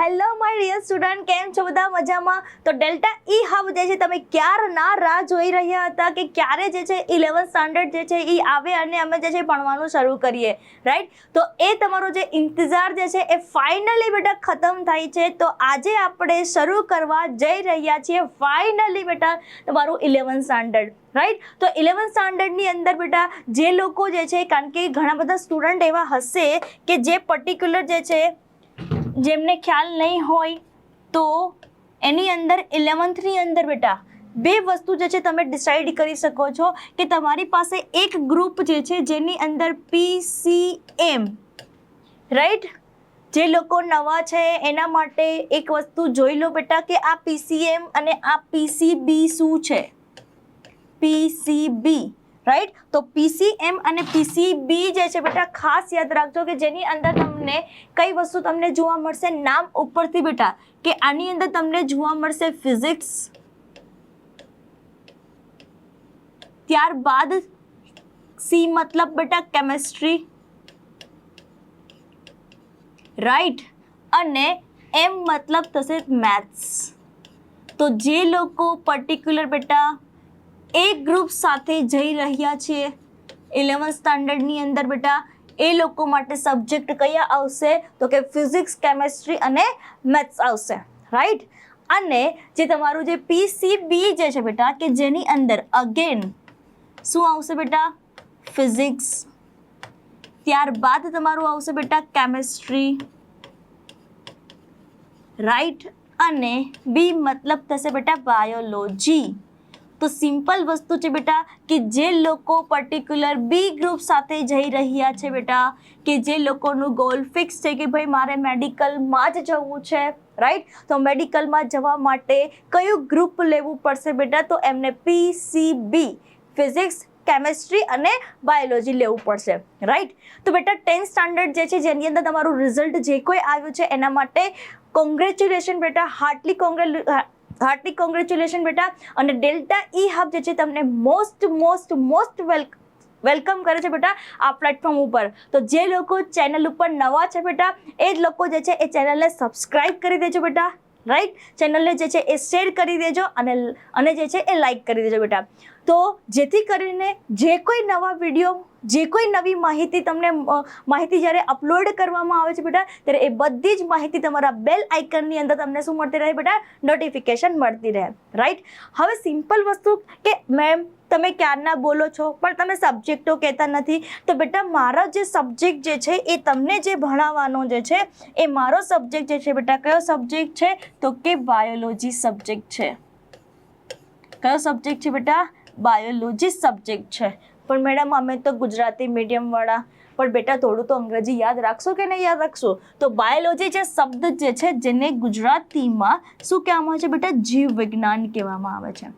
Hello my dear student કેમ છો બધા? મજામાં? તો ડેલ્ટા ઈ હબ જે છે, તમે ક્યારના રાહ જોઈ રહ્યા હતા કે ક્યારે જે છે ઇલેવન સ્ટાન્ડર્ડ જે છે એ આવે અને અમે જે છે, ભણવાનું શરૂ કરીએ રાઈટ તો એ તમારો જે ઇંતજાર જે છે, એ ફાઇનલી બેટા ખતમ થાય છે. તો આજે આપણે શરૂ કરવા જઈ રહ્યા છીએ ફાઇનલી બેટા, તમારું ઇલેવન સ્ટાન્ડર્ડ રાઈટ તો ઇલેવન સ્ટાન્ડર્ડની અંદર બેટા, જે લોકો જે છે, કારણ કે ઘણા બધા સ્ટુડન્ટ એવા હશે કે જે પર્ટિક્યુલર જે છે જેમને ખ્યાલ નહીં હોય તો એની અંદર ઇલેવન્થની અંદર બેટા, બે વસ્તુ જે છે તમે ડિસાઈડ કરી શકો છો કે તમારી પાસે એક ગ્રુપ જે છે જેની અંદર પીસીએમ રાઈટ જે લોકો નવા છે એના માટે એક વસ્તુ જોઈ લો બેટા કે આ પીસીએમ અને આ પીસીબી શું છે? પીસીબી રાઈટ તો પીસીએમ અને પીસીબી જે છે બેટા, ખાસ યાદ રાખજો કે જેની અંદર તમને કઈ વસ્તુ તમને જોવા મળશે નામ ઉપરથી બેટા, કે આની અંદર તમને જોવા મળશે ફિઝિક્સ ત્યારબાદ સી મતલબ બેટા કેમેસ્ટ્રી રાઈટ અને એમ મતલબ થશે મેથ્સ તો જે લોકો પર્ટિક્યુલર બેટા એ ગ્રુપ સાથે જઈ રહ્યા છીએ ઇલેવન સ્ટાન્ડર્ડની અંદર બેટા, એ લોકો માટે સબ્જેક્ટ કયા આવશે? તો કે ફિઝિક્સ કેમેસ્ટ્રી અને મેથ્સ આવશે. રાઈટ અને જે તમારું જે પીસીબી જે છે બેટા, કે જેની અંદર અગેન શું આવશે બેટા? ફિઝિક્સ ત્યારબાદ તમારું આવશે બેટા કેમેસ્ટ્રી રાઈટ અને બી મતલબ થશે બેટા બાયોલોજી તો સિમ્પલ વસ્તુ છે બેટા કે જે લોકો પર્ટિક્યુલર બી ગ્રુપ સાથે જઈ રહ્યા છે બેટા, કે જે લોકોનું ગોલ ફિક્સ છે કે ભાઈ મારે મેડિકલમાં જ જવું છે રાઈટ તો મેડિકલમાં જવા માટે કયું ગ્રુપ લેવું પડશે બેટા? તો એમને પીસીબી ફિઝિક્સ કેમેસ્ટ્રી અને બાયોલોજી લેવું પડશે રાઈટ તો બેટા ટેન્થ સ્ટાન્ડર્ડ જે છે, જેની અંદર તમારું રિઝલ્ટ જે કોઈ આવ્યું છે, એના માટે કોંગ્રેચ્યુલેશન બેટા હાર્ટલી કોંગ્રે હાર્ટલી કોંગ્રેચ્યુલેશન બેટા. અને ડેલ્ટા ઈ હબ જે છે તમને most most most well welcome કરે છે બેટા આ પ્લેટફોર્મ ઉપર. તો જે લોકો ચેનલ ઉપર નવા છે બેટા, એ જ લોકો જે છે એ ચેનલને સબસ્ક્રાઇબ કરી દેજો બેટા. રાઈટ ચેનલને જે છે એ શેર કરી દેજો અને અને જે છે એ લાઈક કરી દેજો બેટા. તો જેથી કરીને જે કોઈ નવા વીડિયો જે કોઈ નવી માહિતી તમને માહિતી જ્યારે અપલોડ કરવામાં આવે છે બેટા, ત્યારે એ બધી જ માહિતી તમારા બેલ આઇકનની અંદર તમને શું મળતી રહે બેટા? નોટિફિકેશન મળતી રહે. રાઈટ હવે સિમ્પલ વસ્તુ કે મેમ તમે ક્યારના બોલો છો? પણ તમે સબ્જેક્ટો કહેતા નથી. તો બેટા, મારો જે સબ્જેક્ટ જે છે, એ તમને જે ભણાવવાનો જે છે, એ મારો સબ્જેક્ટ જે છે બેટા, કયો સબ્જેક્ટ છે? તો કે બાયોલોજી સબ્જેક્ટ છે. કયો સબ્જેક્ટ છે બેટા? બાયોલોજી સબ્જેક્ટ છે. પણ મેડમ, અમે તો ગુજરાતી મીડિયમવાળા પણ બેટા, થોડું તો અંગ્રેજી યાદ રાખશો કે નહીં યાદ રાખશો? તો બાયોલોજી જે શબ્દ જે છે, જેને ગુજરાતીમાં શું કહેવામાં આવે છે બેટા? જીવ વિજ્ઞાન કહેવામાં આવે છે.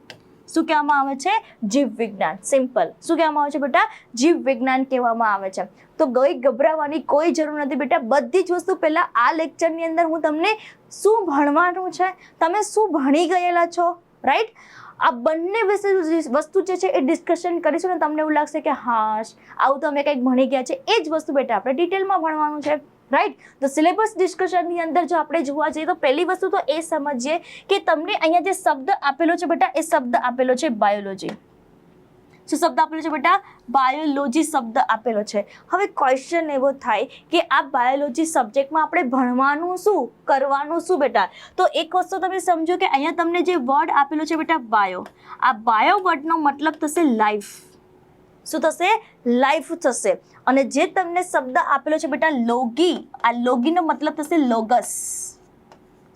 શું કહેવામાં આવે છે? જીવ વિજ્ઞાન સિમ્પલ શું કહેવામાં આવે છે બેટા? જીવ વિજ્ઞાન કહેવામાં આવે છે. તો ગઈ ગભરાવાની કોઈ જરૂર નથી બેટા. બધી જ વસ્તુ પહેલાં આ લેક્ચરની અંદર હું તમને શું ભણવાનું છે? તમે શું ભણી ગયેલા છો? રાઈટ આ બંને વિશે વસ્તુ જે છે એ ડિસ્કશન કરીશું ને તમને એવું લાગશે કે હા આવું તો અમે કંઈક ભણી ગયા છે. એ જ વસ્તુ બેટા આપણે ડિટેલમાં ભણવાનું છે રાઈટ તો સિલેબસ ડિસ્કશનની અંદર જો આપણે જોવા જઈએ તો પહેલી વસ્તુ તો એ સમજીએ કે તમને અહીંયા જે શબ્દ આપેલો છે બેટા, એ શબ્દ આપેલો છે બાયોલોજી શું શબ્દ આપેલો છે બેટા? બાયોલોજી શબ્દ આપેલો છે. હવે ક્વેશ્ચન એવો થાય કે આ બાયોલોજી સબ્જેક્ટમાં આપણે ભણવાનું શું, કરવાનું શું બેટા? તો એક વસ્તુ તમે સમજો કે અહીંયા તમને જે વર્ડ આપેલો છે બેટા બાયો આ બાયો વર્ડનો મતલબ થશે લાઈફ શું થશે? લાઈફ થશે. અને જે તમને શબ્દ આપેલો છે બેટા, લોગી, આ લોગીનો મતલબ થશે લોગસ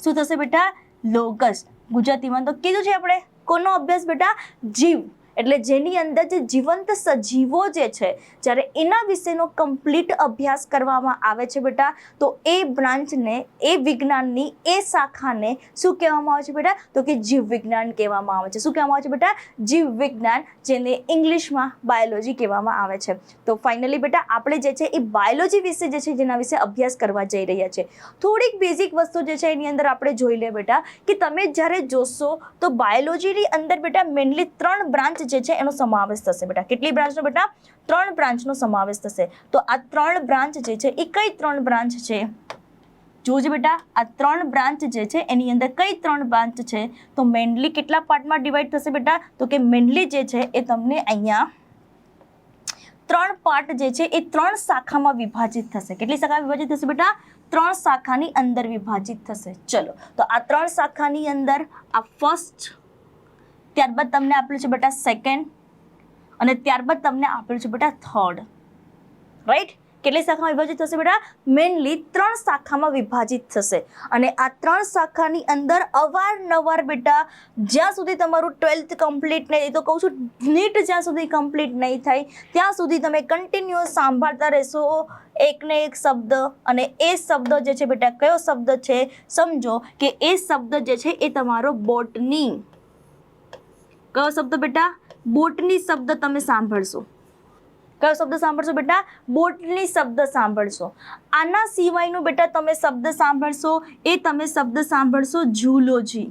શું થશે બેટા? લોગસ ગુજરાતીમાં તો કીધું છે આપણે. કોનો અભ્યાસ બેટા? જીવ. એટલે જેની અંદર જે જીવંત સજીવો જે છે, જ્યારે એના વિશેનો કમ્પ્લીટ અભ્યાસ કરવામાં આવે છે બેટા, તો એ બ્રાન્ચને, એ વિજ્ઞાનની, એ શાખાને શું કહેવામાં આવે છે બેટા? તો કે જીવ વિજ્ઞાન કહેવામાં આવે છે. શું કહેવામાં આવે છે બેટા? જીવ વિજ્ઞાન જેને ઇંગ્લિશમાં બાયોલોજી કહેવામાં આવે છે. તો ફાઇનલી બેટા, આપણે જે છે એ બાયોલોજી વિશે જે છે, જેના વિશે અભ્યાસ કરવા જઈ રહ્યા છે. થોડીક બેઝિક વસ્તુ જે છે, એની અંદર આપણે જોઈ લે બેટા, કે તમે જ્યારે જોશો, તો બાયોલોજીની અંદર બેટા મેનલી ત્રણ બ્રાન્ચ જે છે એનો સમાવેશ થશે બેટા. કેટલી બ્રાન્ચનો બેટા? ત્રણ બ્રાન્ચનો સમાવેશ થશે. તો આ ત્રણ બ્રાન્ચ જે છે, એ કઈ ત્રણ બ્રાન્ચ છે? જોજો બેટા, આ ત્રણ બ્રાન્ચ જે છે, એની અંદર કઈ ત્રણ બ્રાન્ચ છે? તો મેનલી કેટલા પાર્ટમાં ડિવાઈડ થશે બેટા? તો કે મેનલી જે છે, એ તમને અહીંયા ત્રણ પાર્ટ જે છે, એ ત્રણ શાખામાં વિભાજિત થશે. કેટલી શાખા વિભાજિત થશે બેટા? ત્રણ શાખાની અંદર વિભાજિત થશે. ચલો, તો આ ત્રણ શાખાની અંદર આ ફર્સ્ટ ત્યારબાદ તમને આપેલું છે બેટા સેકન્ડ અને ત્યારબાદ તમને આપેલું છે બેટા થર્ડ રાઈટ કેટલી શાખામાં વિભાજિત થશે બેટા? મેનલી ત્રણ શાખામાં વિભાજિત થશે. અને આ ત્રણ શાખાની અંદર અવારનવાર બેટા, જ્યાં સુધી તમારું ટ્વેલ્થ કમ્પ્લીટ નહીં તો કહું છું, નીટ જ્યાં સુધી કમ્પ્લીટ નહીં થાય, ત્યાં સુધી તમે કન્ટિન્યુઅસ સાંભળતા રહેશો. એકને એક શબ્દ અને એ શબ્દ જે છે બેટા, કયો શબ્દ છે? સમજો કે એ શબ્દ જે છે એ તમારો બોટની. કયો શબ્દ બેટા? બોટની શબ્દ તમે સાંભળશો. કયો શબ્દ સાંભળશો બેટા? બોટની શબ્દ સાંભળશો. આના સિવાયનું બેટા તમે શબ્દ સાંભળશો, એ તમે શબ્દ સાંભળશો ઝૂલોજી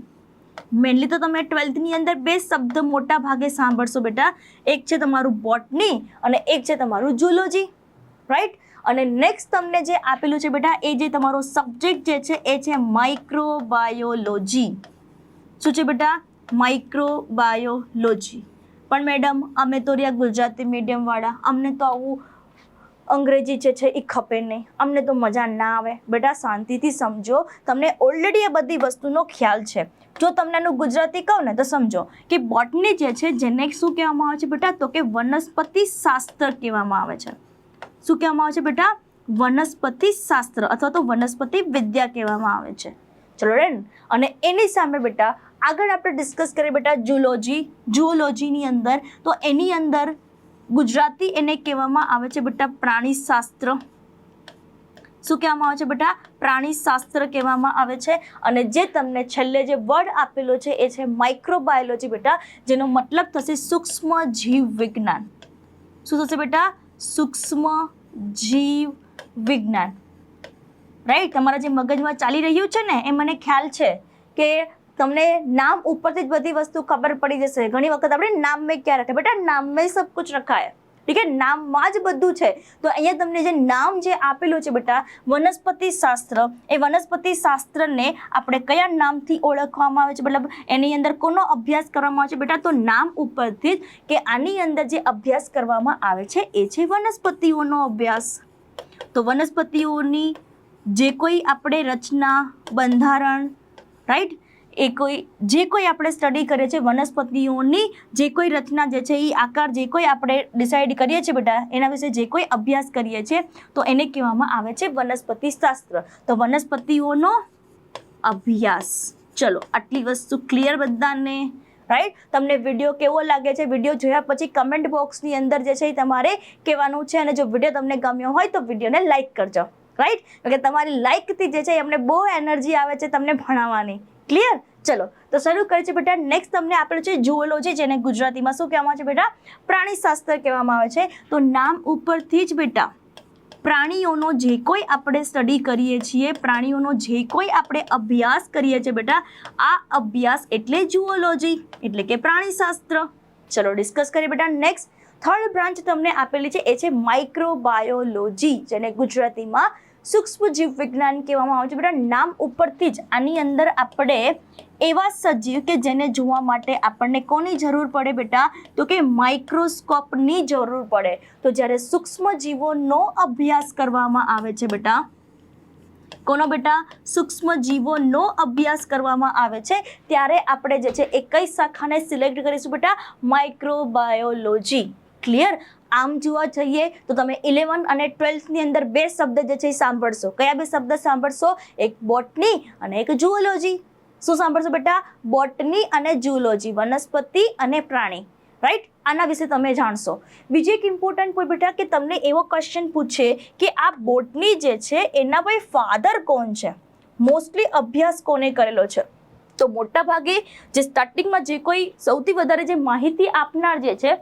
મેનલી તો તમે ટ્વેલ્થની અંદર બે શબ્દ મોટા ભાગે સાંભળશો બેટા. એક છે તમારું બોટની અને એક છે તમારું ઝૂલોજી રાઈટ અને નેક્સ્ટ તમને જે આપેલું છે બેટા, એ જે તમારો સબ્જેક્ટ જે છે, એ છે માઇક્રોબાયોલોજી શું છે બેટા? માઇક્રોબાયોલોજી પણ મેડમ અમે તો રહ્યા ગુજરાતી મીડિયમવાળા અમને તો આવું અંગ્રેજી જે છે, એ ખપે નહીં. અમને તો મજા ના આવે. બેટા, શાંતિથી સમજો. તમને ઓલરેડી એ બધી વસ્તુનો ખ્યાલ છે. જો તમને એનું ગુજરાતી કહું ને, તો સમજો કે બોટની જે છે, જેને શું કહેવામાં આવે છે બેટા, તો કે વનસ્પતિ શાસ્ત્ર કહેવામાં આવે છે. શું કહેવામાં આવે છે બેટા? વનસ્પતિ શાસ્ત્ર અથવા તો વનસ્પતિ વિદ્યા કહેવામાં આવે છે. ચલો રેન અને એની સામે બેટા આગળ આપણે ડિસ્કસ કરીએ બેટા જુલોજી જુઓલોજીની અંદર, તો એની અંદર ગુજરાતી એને કહેવામાં આવે છે બેટા પ્રાણીશાસ્ત્ર. શું કહેવામાં આવે છે બેટા? પ્રાણીશાસ્ત્ર કહેવામાં આવે છે. અને જે તમને છેલ્લે જે વર્ડ આપેલો છે એ છે માઇક્રોબાયોલોજી બેટા, જેનો મતલબ થશે સૂક્ષ્મ જીવ વિજ્ઞાન. શું થશે બેટા? સૂક્ષ્મ જીવ વિજ્ઞાન. રાઈટ તમારા જે મગજમાં ચાલી રહ્યું છે ને, એ મને ખ્યાલ છે કે તમને નામ ઉપરથી જ બધી વસ્તુ ખબર પડી જશે. ઘણી વખત આપણે નામ મેં ક્યાં રખાય બેટા, નામ મેં સબ કુછ રખાય. ઠીક છે નામમાં જ બધું છે. તો અહીંયા તમને જે નામ જે આપેલું છે બેટા, વનસ્પતિ શાસ્ત્ર, એ વનસ્પતિ શાસ્ત્રને આપણે કયા નામથી ઓળખવામાં આવે છે? મતલબ એની અંદર કોનો અભ્યાસ કરવામાં આવે છે? બેટા, તો નામ ઉપરથી જ કે આની અંદર જે અભ્યાસ કરવામાં આવે છે, એ છે વનસ્પતિઓનો અભ્યાસ. તો વનસ્પતિઓની જે કોઈ આપણે રચના, બંધારણ રાઈટ એ કોઈ, જે કોઈ આપણે સ્ટડી કરીએ છીએ, વનસ્પતિઓની જે કોઈ રચના જે છે, એ આકાર જે કોઈ આપણે ડિસાઇડ કરીએ છીએ બેટા એના વિશે જે કોઈ અભ્યાસ કરીએ છીએ, તો એને કહેવામાં આવે છે વનસ્પતિ શાસ્ત્ર. તો વનસ્પતિઓનો અભ્યાસ. ચલો, આટલી વસ્તુ ક્લિયર બધાને? રાઈટ તમને વીડિયો કેવો લાગે છે? વીડિયો જોયા પછી કમેન્ટ બોક્સની અંદર જે છે એ તમારે કહેવાનું છે અને જો વીડિયો તમને ગમ્યો હોય તો વિડીયોને લાઇક કરજો. રાઈટ કે તમારી લાઇકથી જે છે એ અમને બહુ એનર્જી આવે છે તમને ભણાવવાની. ક્લિયર ચલો, તો શરૂ કરીએ છીએ બેટા. નેક્સ્ટ તમને આપેલું છે જુઓલોજી જેને ગુજરાતીમાં શું કહેવામાં આવે છે બેટા? પ્રાણીશાસ્ત્ર કહેવામાં આવે છે. તો નામ ઉપરથી જ બેટા, પ્રાણીઓનો જે કોઈ આપણે સ્ટડી કરીએ છીએ, પ્રાણીઓનો જે કોઈ આપણે અભ્યાસ કરીએ છીએ બેટા, આ અભ્યાસ એટલે જુઓલોજી, એટલે કે પ્રાણીશાસ્ત્ર. ચલો ડિસ્કસ કરીએ બેટા. નેક્સ્ટ થર્ડ બ્રાન્ચ તમને આપેલી છે, એ છે માઇક્રોબાયોલોજી જેને ગુજરાતીમાં સૂક્ષ્મ જીવ વિજ્ઞાન કહેવામાં આવે છે. બેટા, નામ ઉપરથી જ આની અંદર આપણે એવા સજીવ કે જેને જોવા માટે આપણને કોની જરૂર પડે બેટા? તો કે માઇક્રોસ્કોપની જરૂર પડે. તો જ્યારે સૂક્ષ્મ જીવોનો અભ્યાસ કરવામાં આવે છે બેટા, કોનો બેટા? સૂક્ષ્મ જીવોનો અભ્યાસ કરવામાં આવે છે. ત્યારે આપણે જે છે એ કઈ શાખાને સિલેક્ટ કરીશું બેટા? માઇક્રોબાયોલોજી. ક્લિયર? આમ જોવા જઈએ તો તમે ઇલેવન અને ટ્વેલ્થની અંદર બે શબ્દ જે છે એ સાંભળશો. કયા બે શબ્દ સાંભળશો? એક બોટની અને એક જુઓલોજી. શું સાંભળશો બેટા? બોટની અને જુઓલોજી, વનસ્પતિ અને પ્રાણી. રાઈટ આના વિશે તમે જાણશો. બીજી એક ઇમ્પોર્ટન્ટ પોઈન્ટ બેટા કે તમને એવો ક્વેશ્ચન પૂછે કે આ બોટની જે છે એના ભાઈ ફાધર કોણ છે? મોસ્ટલી અભ્યાસ કોને કરેલો છે? તો મોટા ભાગે જે સ્ટાર્ટિંગમાં જે કોઈ સૌથી વધારે જે માહિતી આપનાર જે છે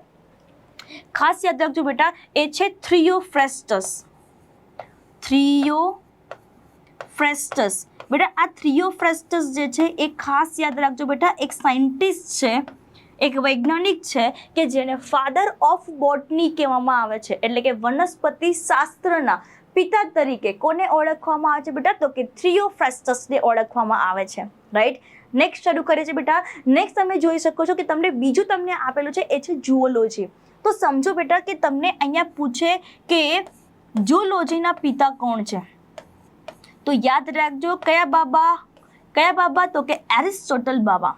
ખાસ યાદ રાખજો બેટા, એ છે થ્રિયોફ્રેસ્ટસ થ્રીયો ફ્રેસ્ટસ બેટા, આ થ્રિયોફ્રેસ્ટસ જે છે એ ખાસ યાદ રાખજો બેટા, એક સાયન્ટિસ્ટ છે, એક વૈજ્ઞાનિક છે કે જેને ફાધર ઓફ બોટની કહેવામાં આવે છે. એટલે કે વનસ્પતિ શાસ્ત્રના પિતા તરીકે કોને ઓળખવામાં આવે છે બેટા? તો કે થ્રિયોફ્રેસ્ટસને ઓળખવામાં આવે છે. રાઈટ? નેક્સ્ટ શરૂ કરે છે બેટા. નેક્સ્ટ તમે જોઈ શકો છો કે તમને બીજું તમને આપેલું છે એ છે જુઓલોજી. તો સમજો બેટા કે તમને અહીંયા પૂછે કે જુઓલોજીના પિતા કોણ છે? તો યાદ રાખજો કયા બાબા? કયા બાબા? તો કે એરિસ્ટોટલ બાબા.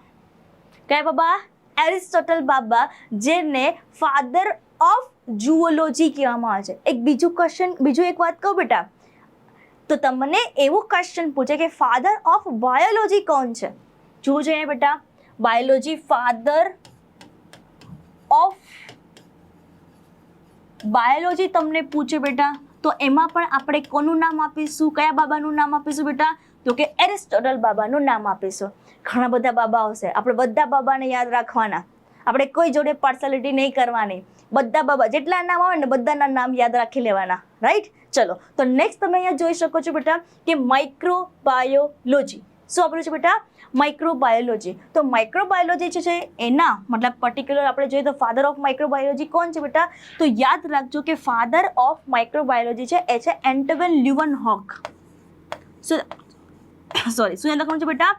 કયા બાબા? એરિસ્ટોટલ બાબા, જેને ફાધર ઓફ જુઓલોજી કહેવામાં આવે છે. એક બીજું ક્વેશ્ચન બીજું એક વાત કહું બેટા. તો તમને એવું ક્વેશ્ચન પૂછે કે ફાધર ઓફ બાયોલોજી કોણ છે? જુઓ જોઈએ બેટા બાયોલોજી ફાધર ઓફ બાયોલોજી તમને પૂછે બેટા, તો એમાં પણ આપણે કોનું નામ આપીશું, કયા બાબાનું નામ આપીશું બેટા? તો કે એરિસ્ટોટલ બાબાનું નામ આપીશું. ઘણા બધા બાબા આવશે. આપણે બધા બાબાને યાદ રાખવાના. આપણે કોઈ જોડે પાર્સલિટી નહીં કરવાની. બધા બાબા જેટલા નામ આવે ને બધાના નામ યાદ રાખી લેવાના. રાઈટ ચલો, તો નેક્સ્ટ તમે અહીંયા જોઈ શકો છો બેટા કે માઇક્રોબાયોલોજી શું આપણું છે બેટા? માઇક્રોબાયોલોજી તો માઇક્રોબાયોલોજી છે, એના મતલબ પર્ટિક્યુલર આપણે જોઈએ તો ફાધર ઓફ માઇક્રોબાયોલોજી કોણ છે બેટા? તો યાદ રાખજો કે ફાધર ઓફ માઇક્રોબાયોલોજી છે, એ છે એન્ટવન લ્યુવન હોક સોરી શું લખવાનું છે બેટા?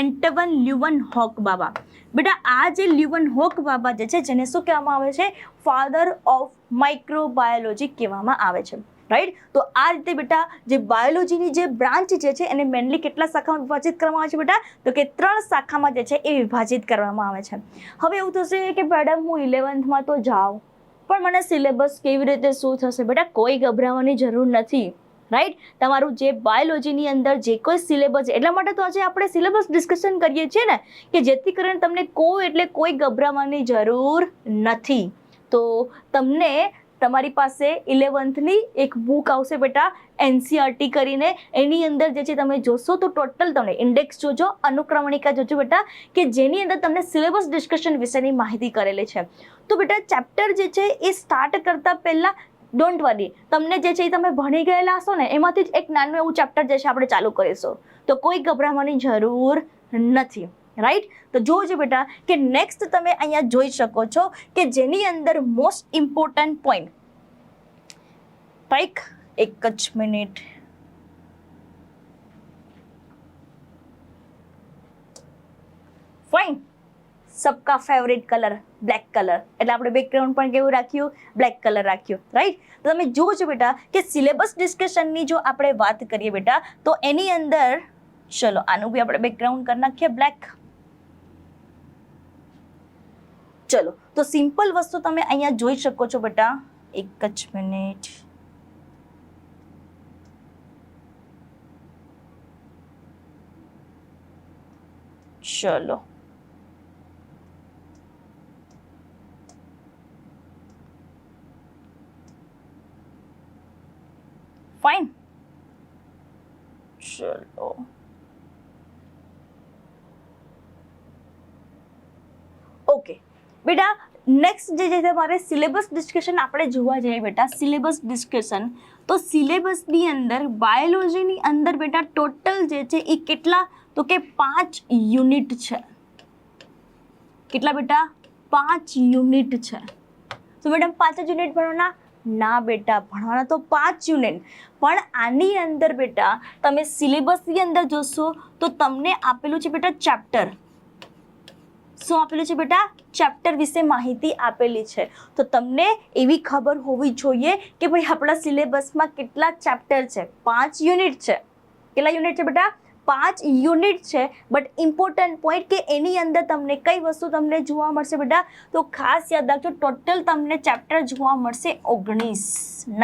એન્ટવન લ્યુવન હોક બાબા. બેટા, આ જે લ્યુવન હોક બાબા જે છે, જેને શું કહેવામાં આવે છે? ફાધર ઓફ માઇક્રોબાયોલોજી કહેવામાં આવે છે. રાઈટ? તો આ રીતે બેટા જે બાયોલોજીની જે બ્રાન્ચ જે છે એને મેનલી કેટલા શાખામાં વિભાજિત કરવામાં આવે છે બેટા? તો કે ત્રણ શાખામાં જે છે એ વિભાજિત કરવામાં આવે છે. હવે એવું થશે કે મેડમ હું ઇલેવન્થમાં તો જાઉં. પણ મને સિલેબસ કેવી રીતે શું થશે બેટા? કોઈ ગભરાવાની જરૂર નથી. રાઈટ? તમારું જે બાયોલોજીની અંદર જે કોઈ સિલેબસ એટલા માટે તો આજે આપણે સિલેબસ ડિસ્કશન કરીએ છીએ ને, કે જેથી કરીને તમને કોઈ એટલે કોઈ ગભરાવાની જરૂર નથી. તો તમને તમારી પાસે ઇલેવન્થની એક બુક આવશે બેટા એનસીઆરટી કરીને. એની અંદર જે છે તમે જોશો તો ટોટલ તમને ઇન્ડેક્સ જોજો, અનુક્રમણિકા જોજો બેટા, કે જેની અંદર તમને સિલેબસ ડિસ્કશન વિશેની માહિતી કરેલી છે. તો બેટા ચેપ્ટર જે છે એ સ્ટાર્ટ કરતાં પહેલાં ડોન્ટ વરી તમને જે છે એ તમે ભણી ગયેલા હશો ને, એમાંથી જ એક નાનું એવું ચેપ્ટર જે છે આપણે ચાલુ કરીશું. તો કોઈ ગભરાવાની જરૂર નથી. રાઈટ તો જોજો બેટા કે નેક્સ્ટ તમે અહીંયા જોઈ શકો છો કે જેની અંદર મોસ્ટ ઇમ્પોર્ટન્ટ પોઈન્ટ રાઈક એક જ મિનિટ. ફાઇન સબકા ફેવરેટ કલર બ્લેક કલર એટલે આપણે બેકગ્રાઉન્ડ પણ કેવું રાખ્યું? બ્લેક કલર રાખ્યું રાઈટ તો તમે જુઓ છો બેટા કે સિલેબસ ડિસ્કશનની જો આપણે વાત કરીએ બેટા, તો એની અંદર, ચલો આનું બી આપણે બેકગ્રાઉન્ડ કરી નાખીએ બ્લેક ચલો તો સિમ્પલ વસ્તુ તમે અહીંયા જોઈ શકો છો બેટા. એક જ મિનિટ. ચલો ફાઇન ચલો ઓકે બેટા જે છે તમારે સિલેબસ ડિસ્કશન આપણે જોવા જઈએ બેટા સિલેબસ ડિસ્કશન તો સિલેબસની અંદર બાયોલોજીની અંદર બેટા ટોટલ જે છે, એ કેટલા? તો કે પાંચ યુનિટ છે. કેટલા બેટા? પાંચ યુનિટ છે. તો મેડમ પાંચ જ યુનિટ ભણવાના? ના બેટા, ભણવાના તો પાંચ યુનિટ પણ આની અંદર બેટા, તમે સિલેબસની અંદર જોશો, તો તમને આપેલું છે બેટા ચેપ્ટર શું આપેલું છે બેટા? ચેપ્ટર વિશે માહિતી આપેલી છે. તો તમને એવી ખબર હોવી જોઈએ કે ભાઈ આપણા સિલેબસમાં કેટલા ચેપ્ટર છે? પાંચ યુનિટ છે. કેટલા યુનિટ છે બેટા? પાંચ યુનિટ છે. બટ ઇમ્પોર્ટન્ટ પોઈન્ટ કે એની અંદર તમને કઈ વસ્તુ તમને જોવા મળશે બેટા? તો ખાસ યાદ રાખજો ટોટલ તમને ચેપ્ટર જોવા મળશે ઓગણીસ.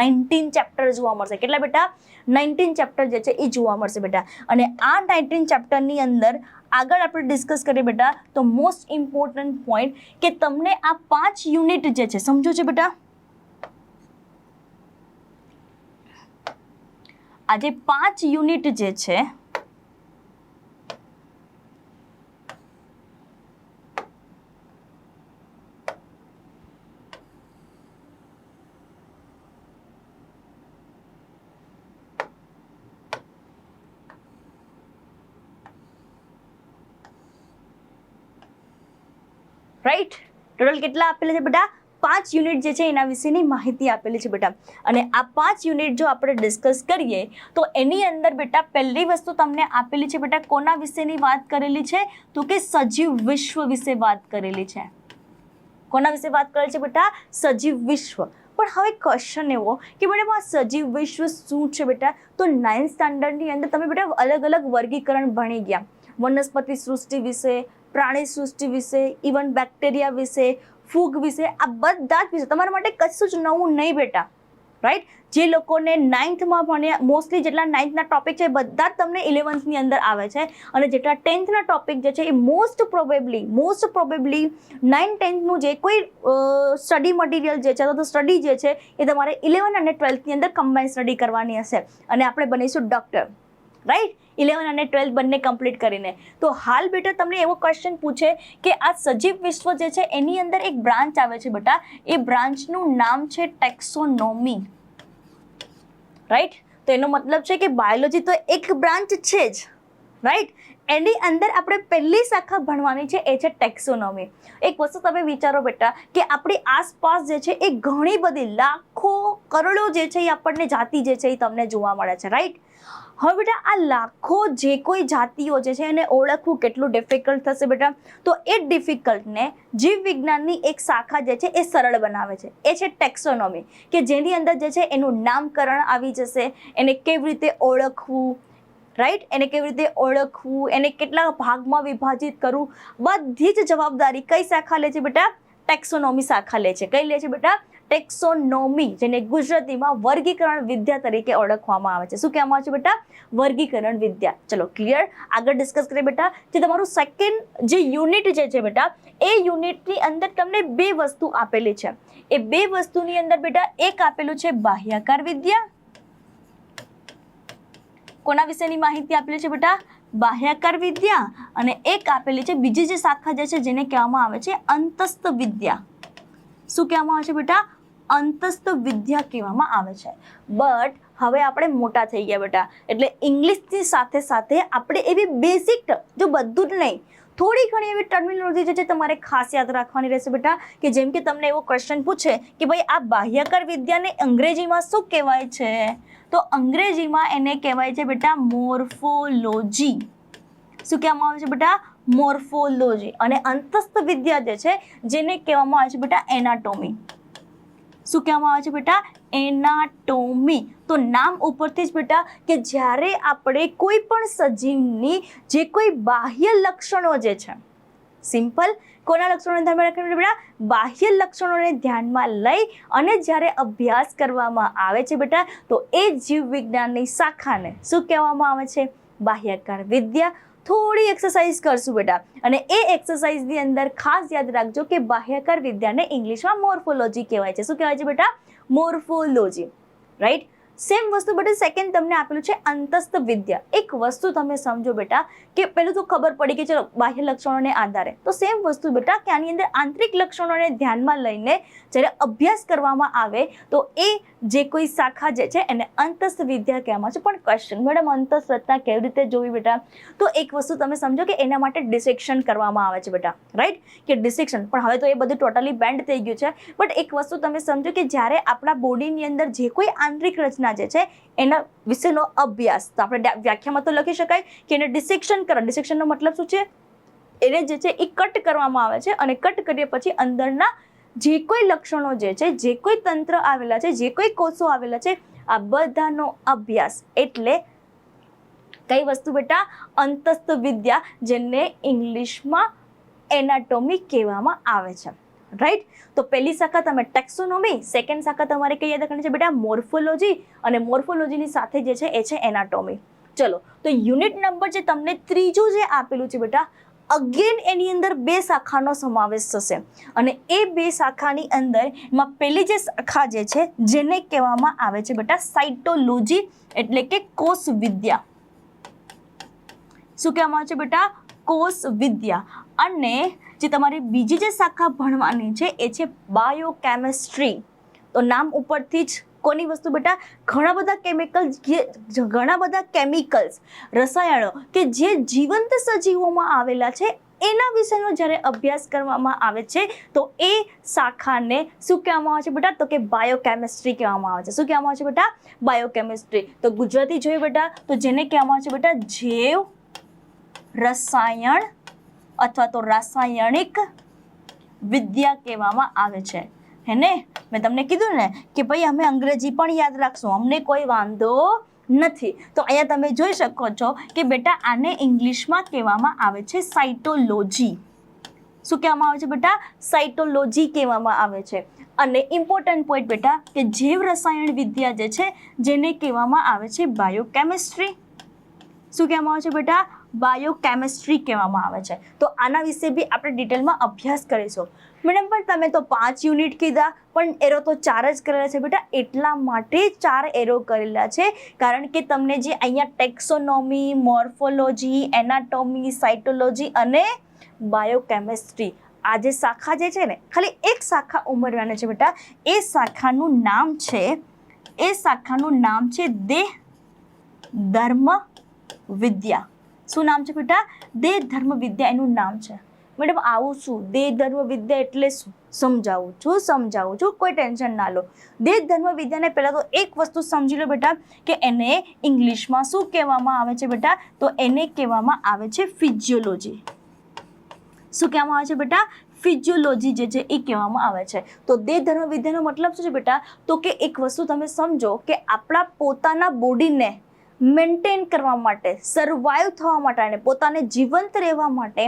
નાઇન્ટીન ચેપ્ટર જોવા મળશે. કેટલા બેટા? નાઇન્ટીન ચેપ્ટર જે છે એ જોવા મળશે બેટા. અને આ નાઇન્ટીન ચેપ્ટરની અંદર આગળ આપણે ડિસ્કસ કરીએ બેટા, તો મોસ્ટ ઇમ્પોર્ટન્ટ પોઈન્ટ કે તમને આ પાંચ યુનિટ જે છે, સમજો છે બેટા? આ જે પાંચ યુનિટ જે છે રાઈટ ટોટલ કેટલા આપેલા છે બેટા? પાંચ યુનિટ જે છે એના વિશેની માહિતી આપેલી છે બેટા. અને આ પાંચ યુનિટ જો આપણે ડિસ્કસ કરીએ, તો એની અંદર બેટા પહેલી વસ્તુ તમને આપેલી છે બેટા કોના વિશેની વાત કરેલી છે? તો કે સજીવ વિશ્વ વિશે વાત કરેલી છે. કોના વિશે વાત કરેલી છે બેટા? સજીવ વિશ્વ. પણ હવે ક્વેશ્ચન એવો કે બેટા આ સજીવ વિશ્વ શું છે બેટા? તો નાઇન્થ સ્ટાન્ડર્ડની અંદર તમે બેટા અલગ અલગ વર્ગીકરણ ભણી ગયા. વનસ્પતિ સૃષ્ટિ વિશે પ્રાણી સૃષ્ટિ વિશે ઇવન બેક્ટેરિયા વિશે, ફૂગ વિશે, આ બધા જ વિશે. તમારા માટે કશું જ નવું નહીં બેટા. રાઈટ જે લોકોને નાઇન્થમાં ભણ્યા મોસ્ટલી જેટલા નાઇન્થના ટોપિક છે બધા જ તમને ઇલેવન્થની અંદર આવે છે. અને જેટલા ટેન્થના ટોપિક જે છે એ most probably most probably nine ટેન્થનું જે કોઈ સ્ટડી મટીરિયલ જે છે અથવા તો સ્ટડી જે છે એ તમારે ઇલેવન અને ટ્વેલ્થની અંદર કમ્બાઇન સ્ટડી કરવાની હશે. અને આપણે બનીશું ડૉક્ટર રાઈટ ઇલેવન અને ટ્વેલ્થ બંને કમ્પ્લીટ કરીને. તો હાલ બેટા તમને એવો ક્વેશ્ચન પૂછે કે આ સજીવ વિશ્વ જે છે, એની અંદર એક બ્રાન્ચ આવે છે બેટા. એ બ્રાન્ચનું નામ છે ટેક્સોનોમી રાઈટ તો એનો મતલબ છે કે બાયોલોજી તો એક બ્રાન્ચ છે જ. રાઈટ એની અંદર આપણે પહેલી શાખા ભણવાની છે, એ છે ટેક્સોનોમી એક વસ્તુ તમે વિચારો બેટા કે આપણી આસપાસ જે છે, એ ઘણી બધી લાખો કરોડો જે છે, એ આપણને જાતિ જે છે, એ તમને જોવા મળે છે. રાઈટ હવે બેટા, આ લાખો જે કોઈ જાતિઓ જે છે એને ઓળખવું કેટલું ડિફિકલ્ટ થશે બેટા? તો એ ડિફિકલ્ટને જીવ વિજ્ઞાનની એક શાખા જે છે એ સરળ બનાવે છે. એ છે ટેક્સોનોમી કે જેની અંદર જે છે એનું નામકરણ આવી જશે, એને કેવી રીતે ઓળખવું રાઈટ એને કેવી રીતે ઓળખવું, એને કેટલા ભાગમાં વિભાજિત કરવું? બધી જ જવાબદારી કઈ શાખા લે છે બેટા? ટેક્સોનોમી શાખા લે છે. કઈ લે છે બેટા? ટેક્સોનોમી જેને ગુજરાતીમાં વર્ગીકરણ વિદ્યા તરીકે ઓળખવામાં આવે છે. શું કહેવામાં આવે છે બેટા? વર્ગીકરણ વિદ્યા. ચલો ક્લિયર આગળ ડિસ્કસ કરીએ બેટા જે તમારું સેકન્ડ જે યુનિટ જે છે બેટા, એ યુનિટની અંદર તમને બે વસ્તુ આપેલી છે. એ બે વસ્તુની અંદર બેટા એક આપેલું છે બાહ્યાકાર વિદ્યા. કોના વિશેની માહિતી આપેલી છે બેટા? બાહ્યાકાર વિદ્યા. અને એક આપેલી છે બીજી જે શાખા જે છે જેને કહેવામાં આવે છે અંતસ્થ વિદ્યા. શું કહેવામાં આવે છે બેટા? અંતસ્થ વિદ્યા કહેવામાં આવે છે. બટ હવે આપણે મોટા થઈ ગયા બેટા. એટલે ઇંગ્લિશની સાથે સાથે આપણે એવી બેસિક જો બધું જ નહીં, થોડી ઘણી એવી ટર્મિનોલોજી જે તમારે ખાસ યાદ રાખવાની રહેશે બેટા, કે જેમ કે તમને એવો ક્વેશ્ચન પૂછે કે ભાઈ, આ બાહ્યકાર વિદ્યાને અંગ્રેજીમાં શું કહેવાય છે? તો અંગ્રેજીમાં એને કહેવાય છે બેટા મોર્ફોલોજી. શું કહેવામાં આવે છે બેટા? મોર્ફોલોજી. અને અંતસ્થ વિદ્યા જે છે, જેને કહેવામાં આવે છે બેટા એનાટોમી. શું કહેવામાં આવે છે બેટા? એનાટોમી. તો નામ ઉપરથી જ બેટા કે જ્યારે આપણે કોઈ પણ સજીવની જે કોઈ બાહ્ય લક્ષણો જે છે, સિમ્પલ, કોના લક્ષણોને ધ્યાનમાં રાખવાનું બેટા? બાહ્ય લક્ષણોને ધ્યાનમાં લઈ અને જ્યારે અભ્યાસ કરવામાં આવે છે બેટા, તો એ જીવ વિજ્ઞાનની શાખાને શું કહેવામાં આવે છે? બાહ્યકાર વિદ્યા થોડી એક્સરસાઇઝ કરશું બેટા. અને એ એક્સરસાઇઝની અંદર ખાસ યાદ રાખજો કે બાહ્યકાર વિદ્યાને ઇંગ્લિશમાં મોર્ફોલોજી કહેવાય છે. શું કહેવાય છે બેટા? મોર્ફોલોજી રાઈટ સેમ વસ્તુ બેટા સેકન્ડ તમને આપેલું છે અંતસ્થ વિદ્યા. એક વસ્તુ તમે સમજો બેટા કે પેલું તો ખબર પડી કે ચલો બાહ્ય લક્ષણોને આધારે. તો સેમ વસ્તુ બેટા કે આની અંદર આંતરિક લક્ષણોને ધ્યાનમાં લઈને જ્યારે અભ્યાસ કરવામાં આવે તો એ જે કોઈ શાખા જે છે એને અંતસ્થ વિદ્યા કહેવામાં છે. પણ ક્વેશ્ચન મેડમ, અંતસ્થ રચના કેવી રીતે જોવી બેટા? તો એક વસ્તુ તમે સમજો કે એના માટે ડિસેક્શન કરવામાં આવે છે બેટા રાઈટ કે ડિસેક્શન પણ હવે તો એ બધું ટોટલી બેન્ડ થઈ ગયું છે. બટ એક વસ્તુ તમે સમજો કે જ્યારે આપણા બોડીની અંદર જે કોઈ આંતરિક રચના જે છે, એના વિશેનો અભ્યાસ, તો આપણે વ્યાખ્યામાં તો લખી શકાય કે એને ડિસેક્શન કરો ડિસેક્શનનો મતલબ શું છે? એને જે છે એ કટ કરવામાં આવે છે અને કટ કરીએ પછી અંદરના જે કોઈ લક્ષણો જે છે, જે કોઈ તંત્ર આવેલા છે, જે કોઈ કોષો આવેલા છે, આ બધાનો અભ્યાસ એટલે કઈ વસ્તુ બેટા? અંતસ્થ વિદ્યા જેને ઇંગ્લિશમાં એનાટોમી કહેવામાં આવે છે. રાઈટ તો પહેલી શાખા તમે ટેક્સોનોમી સેકન્ડ શાખા તમારે કઈ યાદ રાખવાની છે બેટા? મોર્ફોલોજી અને મોર્ફોલોજીની સાથે જે છે એ છે એનાટોમી. ચલો, તો યુનિટ નંબર જે તમને ત્રીજું જે આપેલું છે બેટા અગેન એની અંદર બે શાખાનો સમાવેશ થશે. અને એ બે શાખાની અંદર એમાં પહેલી જે શાખા જે છે, જેને કહેવામાં આવે છે બેટા સાઇટોલોજી એટલે કે કોષ વિદ્યા. શું કહેવામાં આવે છે બેટા? કોષ વિદ્યા. અને જે તમારી બીજી જે શાખા ભણવાની છે, એ છે બાયોકેમિસ્ટ્રી તો નામ ઉપરથી જ કોની વસ્તુ બેટા? ઘણા બધા કેમિકલ્સ ઘણા બધા કેમિકલ્સ રસાયણો કે જે જીવંત સજીવોમાં આવેલા છે, એના વિષયનો જ્યારે અભ્યાસ કરવામાં આવે છે, તો એ શાખાને શું કહેવામાં આવે છે બેટા? તો કે બાયોકેમિસ્ટ્રી કહેવામાં આવે છે. શું કહેવામાં આવે છે બેટા? બાયોકેમિસ્ટ્રી તો ગુજરાતી જોઈએ બેટા, તો જેને કહેવામાં આવે છે બેટા? જેવ, રસાયણ અથવા તો રાસાયણિક વિદ્યા કહેવામાં આવે છે. હે ને? મેં તમને કીધું ને કે ભાઈ અમે અંગ્રેજી પણ યાદ રાખશું, અમને કોઈ વાંધો નથી. તો અહીંયા તમે જોઈ શકો છો કે બેટા આને ઇંગ્લિશમાં કહેવામાં આવે છે સાઇટોલોજી શું કહેવામાં આવે છે બેટા? સાઇટોલોજી કહેવામાં આવે છે. અને ઇમ્પોર્ટન્ટ પોઈન્ટ બેટા કે જીવ રસાયણ વિદ્યા જે છે, જેને કહેવામાં આવે છે બાયોકેમિસ્ટ્રી શું કહેવામાં આવે છે બેટા? બાયોકેમિસ્ટ્રી કહેવામાં આવે છે. તો આના વિશે બી આપણે ડિટેલમાં અભ્યાસ કરીશું. મેડમ, પણ તમે તો પાંચ યુનિટ કીધા, પણ એરો તો ચાર જ કરેલા છે બેટા. એટલા માટે ચાર એરો કરેલા છે, કારણ કે તમને જે અહીંયા ટેક્સોનોમી, મોર્ફોલોજી, એનાટોમી, સાયટોલોજી અને બાયોકેમિસ્ટ્રી આ જે શાખા જે છે ને, ખાલી એક શાખા ઉમેરવાની છે બેટા. એ શાખાનું નામ છે, એ શાખાનું નામ છે દેહ ધર્મ વિદ્યા શું નામ છે બેટા? દેહ ધર્મ વિદ્યા એનું નામ છે. મેડમ, આવું શું? દેહ ધર્મ વિદ્યા એટલે શું? સમજાવું છું સમજાવું છું. કોઈ ટેન્શન ના લો. દેહ ધર્મ વિદ્યાને પહેલાં તો એક વસ્તુ સમજી લો બેટા, કે એને ઇંગ્લિશમાં શું કહેવામાં આવે છે બેટા? તો એને કહેવામાં આવે છે ફિઝિયોલોજી શું કહેવામાં આવે છે બેટા? ફિઝિયોલોજી જે છે એ કહેવામાં આવે છે. તો દેહ ધર્મ વિદ્યાનો મતલબ શું છે બેટા? તો કે એક વસ્તુ તમે સમજો કે આપણા પોતાના બોડીને મેન્ટેન કરવા માટે સર્વાઈવ થવા માટે અને પોતાને જીવંત રહેવા માટે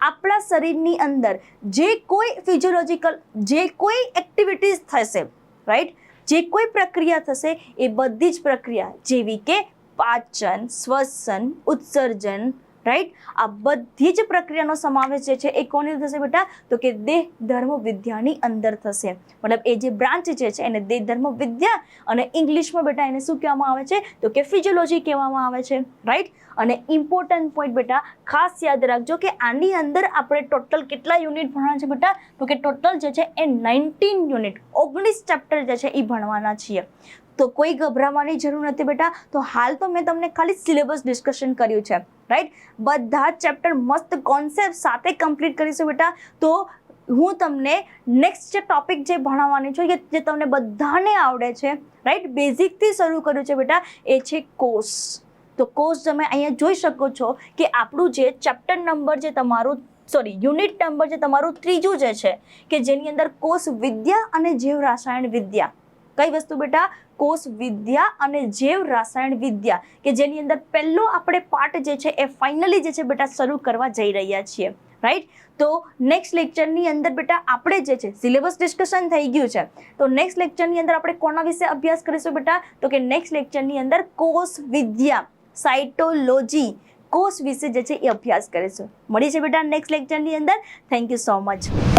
આપણા શરીરની અંદર જે કોઈ ફિઝિયોલોજીકલ જે કોઈ એક્ટિવિટીઝ થશે રાઈટ જે કોઈ પ્રક્રિયા થશે, એ બધી જ પ્રક્રિયા જેવી કે પાચન, શ્વસન, ઉત્સર્જન રાઈટ આ બધી જ પ્રક્રિયાનો સમાવેશ જે છે એ કોની થશે બેટા? તો કે દેહ ધર્મ વિદ્યાની અંદર થશે. મતલબ એ જે બ્રાન્ચ જે છે એને દેહ ધર્મ વિદ્યા અને ઇંગ્લિશમાં બેટા એને શું કહેવામાં આવે છે? તો કે ફિઝિયોલોજી કહેવામાં આવે છે. રાઈટ અને ઇમ્પોર્ટન્ટ પોઈન્ટ બેટા, ખાસ યાદ રાખજો કે આની અંદર આપણે ટોટલ કેટલા યુનિટ ભણવાના છે બેટા? તો કે ટોટલ જે છે એ નાઇન્ટીન યુનિટ ઓગણીસ ચેપ્ટર જે છે એ ભણવાના છીએ. તો કોઈ ગભરાવાની જરૂર નથી બેટા. તો હાલ તો મેં તમને ખાલી સિલેબસ ડિસ્કશન કર્યું છે. રાઈટ બધા ચેપ્ટર મસ્ત કોન્સેપ્ટ સાથે કમ્પ્લીટ કરીશું બેટા. તો હું તમને નેક્સ્ટ જે ટોપિક જે ભણાવવાની છું જે તમને બધાને આવડે છે રાઈટ બેઝિકથી શરૂ કર્યું છે બેટા, એ છે કોર્સ તો કોર્સ તમે અહીંયા જોઈ શકો છો કે આપણું જે ચેપ્ટર નંબર જે તમારું સોરી યુનિટ નંબર જે તમારું ત્રીજું જે છે, કે જેની અંદર કોષ વિદ્યા અને જીવ રાસાયણ વિદ્યા. કઈ વસ્તુ બેટા? કોષ વિદ્યા અને જૈવ રાસાયણ વિદ્યા, કે જેની અંદર પહેલો આપણે પાર્ટ જે છે એ ફાઇનલી જે છે બેટા શરૂ કરવા જઈ રહ્યા છીએ. રાઈટ તો નેક્સ્ટ લેક્ચરની અંદર બેટા આપણે જે છે સિલેબસ ડિસ્કશન થઈ ગયું છે. તો નેક્સ્ટ લેક્ચરની અંદર આપણે કોના વિશે અભ્યાસ કરીશું બેટા? તો કે નેક્સ્ટ લેક્ચરની અંદર કોષ વિદ્યા સાયટોલોજી કોષ વિશે જે છે એ અભ્યાસ કરીશું. મળી છે બેટા નેક્સ્ટ લેક્ચરની અંદર. Thank you so much